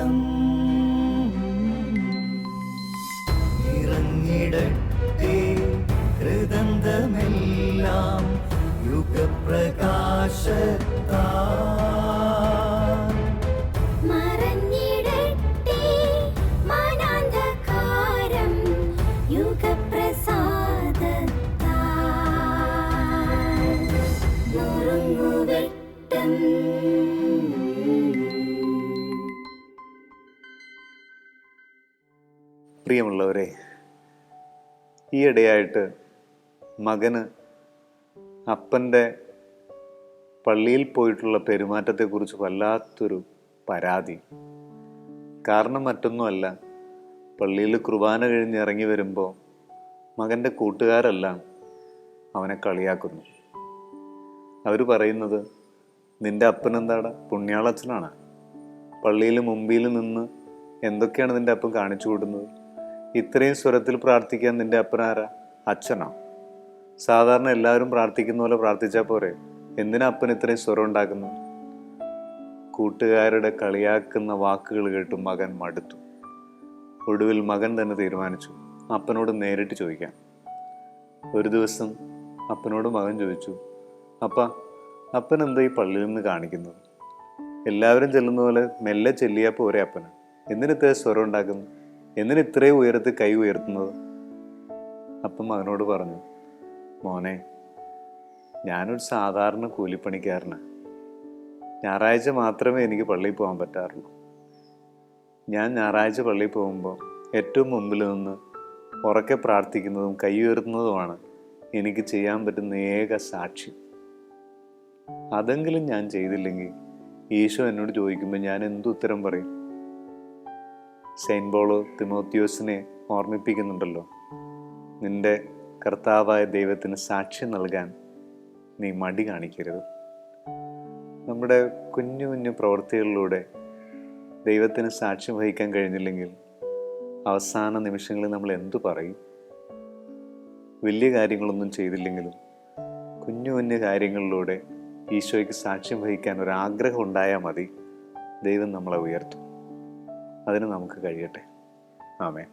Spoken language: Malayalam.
നുറുങ്ങുവെട്ടം ഇറങ്ങിടട്ടെ ഹൃദന്തമെല്ലാം യുഗപ്രകാശത്താ മറഞ്ഞിടട്ടെ മനാന്ധകാരം യുഗപ്രസാദത്താൽ പ്രിയമുള്ളവരെ ഈയിടെയായിട്ട് മകന് അപ്പന്റെ പള്ളിയിൽ പോയിട്ടുള്ള പെരുമാറ്റത്തെക്കുറിച്ച് വല്ലാത്തൊരു പരാതി. കാരണം മറ്റൊന്നുമല്ല പള്ളിയിൽ കുർബാന കഴിഞ്ഞ് ഇറങ്ങി വരുമ്പോൾ മകന്റെ കൂട്ടുകാരെല്ലാം അവനെ കളിയാക്കുന്നു. അവർ പറയുന്നത് നിന്റെ അപ്പൻ എന്താടാ? പുണ്യാളച്ചനാണ്? പള്ളിയിൽ മുമ്പിൽ നിന്ന് എന്തൊക്കെയാണ് നിന്റെ അപ്പം കാണിച്ചു കൊടുക്കുന്നത്? ഇത്രയും സ്വരത്തിൽ പ്രാർത്ഥിക്കാൻ നിന്റെ അപ്പനാരാ അച്ഛനാ? സാധാരണ എല്ലാവരും പ്രാർത്ഥിക്കുന്ന പോലെ പ്രാർത്ഥിച്ചാൽ പോരെ. എന്തിനാ അപ്പൻ ഇത്രയും സ്വരം ഉണ്ടാക്കുന്നത്? കൂട്ടുകാരുടെ കളിയാക്കുന്ന വാക്കുകൾ കേട്ട് മകൻ മടുത്തു. ഒടുവിൽ മകൻ തന്നെ തീരുമാനിച്ചു. അപ്പനോട് നേരിട്ട് ചോദിക്കാം. ഒരു ദിവസം അപ്പനോട് മകൻ ചോദിച്ചു അപ്പ അപ്പൻ എന്താ ഈ പള്ളിയിൽ നിന്ന് കാണിക്കുന്നത്? എല്ലാവരും ചെല്ലുന്ന പോലെ മെല്ലെ ചെല്ലിയാൽ പോരെ അപ്പന്. എന്തിനത്തെ സ്വരം ഉണ്ടാക്കുന്നു എന്തിന് ഇത്രയും ഉയരത്തിൽ കൈ ഉയർത്തുന്നത്? അപ്പം മകനോട് പറഞ്ഞു മോനെ ഞാനൊരു സാധാരണ കൂലിപ്പണിക്കാരനാണ് ഞായറാഴ്ച മാത്രമേ എനിക്ക് പള്ളിയിൽ പോകാൻ പറ്റാറുള്ളൂ. ഞാൻ ഞായറാഴ്ച പള്ളിയിൽ പോകുമ്പോൾ ഏറ്റവും മുമ്പിൽ നിന്ന് ഉറക്കെ പ്രാർത്ഥിക്കുന്നതും കൈ ഉയർത്തുന്നതുമാണ് എനിക്ക് ചെയ്യാൻ പറ്റുന്ന ഏക സാക്ഷി. അതെങ്കിലും ഞാൻ ചെയ്തില്ലെങ്കിൽ ഈശോ എന്നോട് ചോദിക്കുമ്പോൾ ഞാൻ എന്തുത്തരം പറയും? സെയിന്റ് പോൾ തിമോത്യോസിനെ ഓർമ്മിപ്പിക്കുന്നുണ്ടല്ലോ. നിന്റെ കർത്താവായ ദൈവത്തിന് സാക്ഷ്യം നൽകാൻ നീ മടി കാണിക്കരുത്. നമ്മുടെ കുഞ്ഞു കുഞ്ഞു പ്രവൃത്തികളിലൂടെ ദൈവത്തിന് സാക്ഷ്യം വഹിക്കാൻ കഴിഞ്ഞില്ലെങ്കിൽ അവസാന നിമിഷങ്ങളിൽ നമ്മൾ എന്തു പറയും? വലിയ കാര്യങ്ങളൊന്നും ചെയ്തില്ലെങ്കിലും കുഞ്ഞു കുഞ്ഞു കാര്യങ്ങളിലൂടെ ഈശോയ്ക്ക് സാക്ഷ്യം വഹിക്കാൻ ഒരാഗ്രഹം ഉണ്ടായാൽ മതി. ദൈവം നമ്മളെ ഉയർത്തും. അതിന് നമുക്ക് കഴിയട്ടെ. ആമേ